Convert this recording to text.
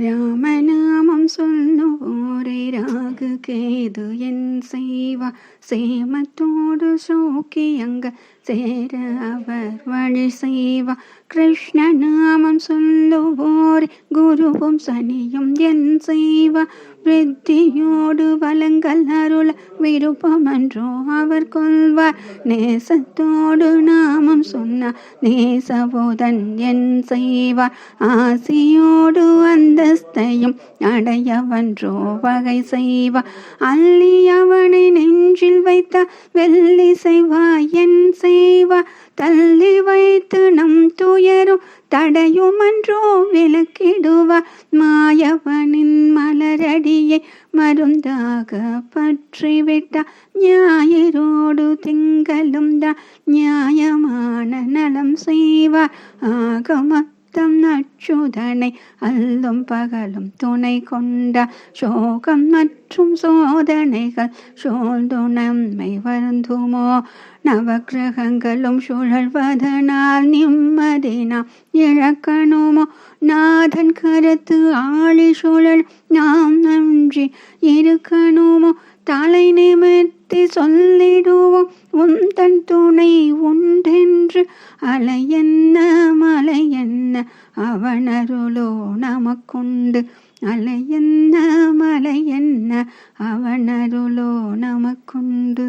ராமநாமம் சொல்லுவோரை ராகு கேது என் செய்வா. சேமத்தோடு சோக்கியங்க சேர அவர் வழி செய்வா. கிருஷ்ண நாமம் சொல்லுவோரை குருவும் சனியும் என் செய்வா. விருத்தியோடு வளங்கள் அருள விருப்பம் என்றோ அவர் கொள்வார். நேசத்தோடு நாமம் சொன்ன நேசபோதன் என் செய்வார். ஆசையோடு அந்த அந்தஸ்தையும் அடையவன்றோ வகை செய்வார் அள்ளி அவனை நெஞ்சில் வைத்த வெள்ளி செய்வா என் செய்வார் தள்ளி வைத்து நம் துயரும் தடையுமன்றோ விளக்கிடுவார் மாயவனின் மலரடியை மருந்தாக பற்றிவிட்ட ஞாயிறோடு திங்களும் தான் நியாயமான நலம் செய்வார் ஆகமத்தம் நச்சுதனை அல்லும் பகலும் துணை கொண்ட சோகம் மற்றும் சோதனைகள் சூழ்ந்து நம்மை வருந்துமோ? நவகிரகங்களும் சுழல்வதனால் நிம்மதி நாம் இழக்கணுமோ? நாதன் கருத்து ஆளி சுழல் நாம் நன்றி இருக்கணுமோ? தலை நிமிர்த்தி சொல்லிடுவோம் உந்தன் துணை உண்டென்று அலை என்ன மலை அவனருளோ நமக்குண்டு. அலை என்ன மலை என்ன அவனருளோ நமக்குண்டு.